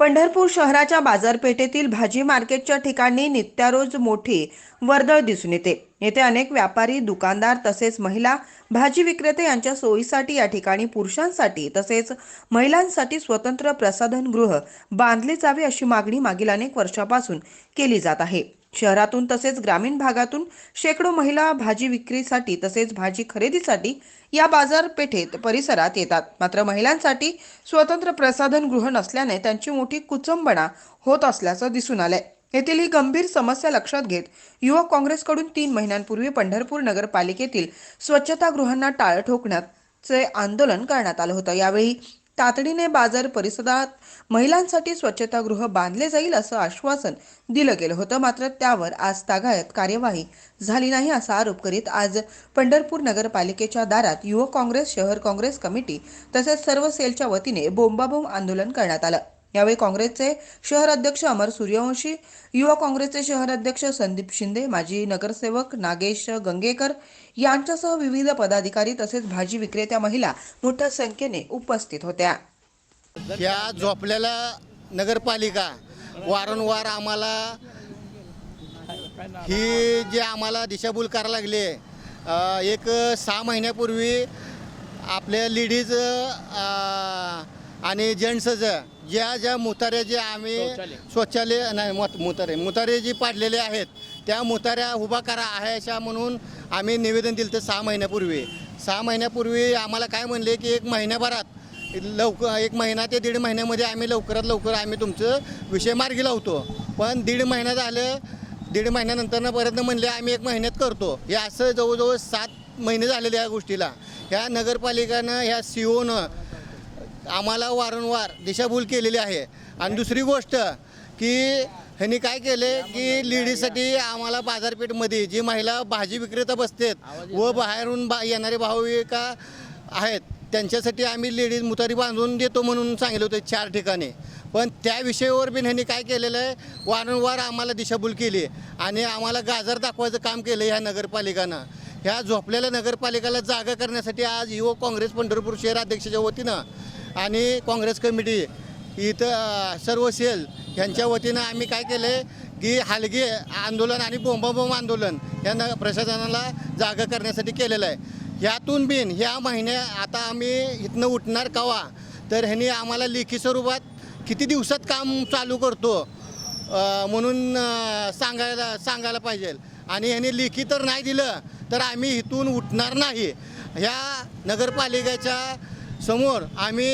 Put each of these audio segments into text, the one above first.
पंढरपूर शहराच्या बाजारपेठेतील भाजी मार्केटच्या ठिकाणी नित्यारोज मोठी वर्दळ दिसून येते. येथे अनेक व्यापारी दुकानदार तसेच महिला भाजी विक्रेते यांच्या सोयीसाठी या ठिकाणी पुरुषांसाठी तसेच महिलांसाठी स्वतंत्र प्रसाधन गृह बांधले जावे अशी मागणी मागील अनेक वर्षापासून केली जात आहे. शहरातून तसेच ग्रामीण भागातून शेकडो महिला भाजी विक्रीसाठी तसेच भाजी खरेदीसाठी या बाजारपेठेत परिसरात येतात. मात्र महिलांसाठी स्वतंत्र प्रसाधन गृह नसल्याने त्यांची मोठी कुचंबणा होत असल्याचं दिसून आलंय. येथील ही गंभीर समस्या लक्षात घेत युवक काँग्रेसकडून तीन महिन्यांपूर्वी पंढरपूर नगरपालिकेतील स्वच्छतागृहांना टाळ ठोकण्याचे आंदोलन करण्यात आलं होतं. यावेळी तातडीने बाजार परिसरात महिलांसाठी स्वच्छतागृह बांधले जाईल असं आश्वासन दिलं गेलं होतं. मात्र त्यावर आज तागायत कार्यवाही झाली नाही असा आरोप करीत आज पंढरपूर नगरपालिकेच्या दारात युवक काँग्रेस शहर काँग्रेस कमिटी तसेच सर्व सेलच्या वतीने बोंबाबोंब आंदोलन करण्यात आलं. यावेळी काँग्रेसचे शहर अध्यक्ष अमर सूर्यवंशी युवा काँग्रेसचे शहर अध्यक्ष संदीप शिंदे माजी नगरसेवक नागेश गंगेकर यांच्यासह विविध पदाधिकारी तसेच भाजी विक्रेत्या महिला मोठ्या संख्येने उपस्थित होत्या. या झोपलेल्या नगरपालिका वारंवार आम्हाला ही जे आम्हाला दिशाभूल करायला लागली एक सहा महिन्यापूर्वी आपल्या लेडीज आणि जेंट्सचं ज्या ज्या मुताऱ्या जे आम्ही शौचालय. नाही मुत मुतारे मुतारे जी पाडलेले आहेत त्या मुताऱ्या उभा करा आहे अशा म्हणून आम्ही निवेदन दिलं तर सहा महिन्यापूर्वी. सहा महिन्यापूर्वी आम्हाला काय म्हणले की एक महिन्याभरात लवकर एक महिना ते दीड महिन्यामध्ये आम्ही लवकरात लवकर आम्ही तुमचं विषय मार्गी लावतो. पण दीड महिना झालं दीड महिन्यानंतर परत म्हणले आम्ही एक महिन्यात करतो. हे असं जवळजवळ सात महिने झालेले या गोष्टीला. ह्या नगरपालिकेनं ह्या सी ओनं आम्हाला वारंवार दिशाभूल केलेली आहे. आणि दुसरी गोष्ट की ह्यांनी काय केले की लेडीजसाठी आम्हाला बाजारपेठमध्ये जी महिला भाजी विक्रेता बसतात व बाहेरून बा येणारे भाविका आहेत त्यांच्यासाठी आम्ही लेडीज मुतारी बांधून देतो म्हणून सांगितलं होतं चार ठिकाणी. पण त्या विषयावर बी ह्यांनी काय केलेलं आहे? वारंवार आम्हाला दिशाभूल केली आणि आम्हाला गाजर दाखवायचं काम केलं ह्या नगरपालिकानं. ह्या झोपलेल्या नगरपालिकेला जागा करण्यासाठी आज युवक काँग्रेस पंढरपूर शहर अध्यक्षाच्या वतीनं आणि काँग्रेस कमिटी इथं सर्व सेल ह्यांच्या वतीनं आम्ही काय केलं की हलगे आंदोलन आणि बोंबाबोंब आंदोलन यांना न प्रशासनाला जागा करण्यासाठी केलेलं आहे. ह्यातून बिन ह्या महिन्या आता आम्ही इथनं उठणार कवा? तर ह्यांनी आम्हाला लेखी स्वरूपात किती दिवसात काम चालू करतो म्हणून सांगायला सांगायला पाहिजे. आणि ह्यांनी लेखी तर नाही दिलं तर आम्ही इथून उठणार नाही. ह्या नगरपालिकेच्या समोर आम्ही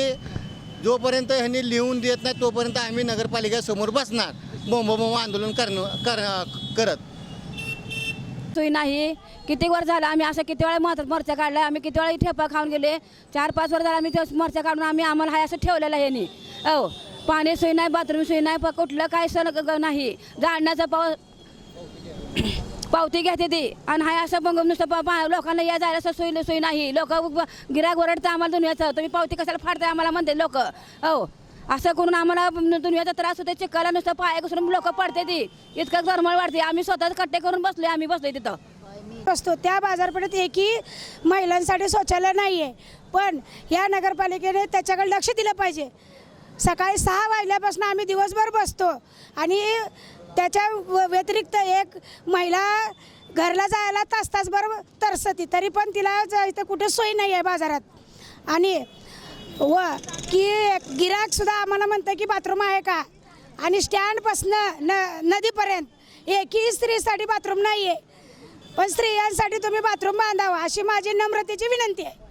जोपर्यंत ह्यांनी लिहून देत नाही तोपर्यंत आम्ही नगरपालिकेसमोर बसणार. बोंबाबोंब आंदोलन करणं कर करत. सोयी नाही. किती वर झालं आम्ही असं किती वेळा महत्वात मोर्चा काढला आम्ही किती वेळा ठेपा खाऊन गेले चार पाच वर झाला आम्ही ते मोर्चा काढून आम्ही आम्हाला हाय असं ठेवलेलं आहे यांनी हो पाणी सोयी नाही बाथरूम सोयी नाही प- कुठलं काय सण नाही. जाळण्याचा पाव पावती घेते ती आणि हाय असं मग नुसतं पा- लोकांना या जायला असं सोयी सोयी नाही. लोक गिराक ओरडतं आम्हाला दुनियाचं. तुम्ही पावती कशाला फाडताय आम्हाला म्हणते लोक. हो. असं करून आम्हाला दुनियाचा त्रास होते चिकाला नुसतं पाय घसरून लोक पडते ती. इतकं गरमळ वाढते. आम्ही स्वतःच कट्टे करून बसलोय आम्ही बसलोय तिथं. असतो त्या बाजारपेठेत एकही महिलांसाठी शौचालय नाही आहे पण या नगरपालिकेने त्याच्याकडे लक्ष दिलं पाहिजे. सकाळी सहा वाजल्यापासून आम्ही दिवसभर बसतो. आणि त्याच्या व- व्यतिरिक्त एक महिला घरला जायला तास तासभर तरसती तरी पण तिला जायचं इथं कुठे सोय नाही आहे बाजारात. आणि व की गिराकसुद्धा आम्हाला म्हणतं की बाथरूम आहे का? आणि स्टँडपासनं न नदीपर्यंत एकही स्त्रीसाठी बाथरूम नाही आहे पण स्त्रियांसाठी तुम्ही बाथरूम बांधावं अशी माझी नम्रतेची विनंती आहे.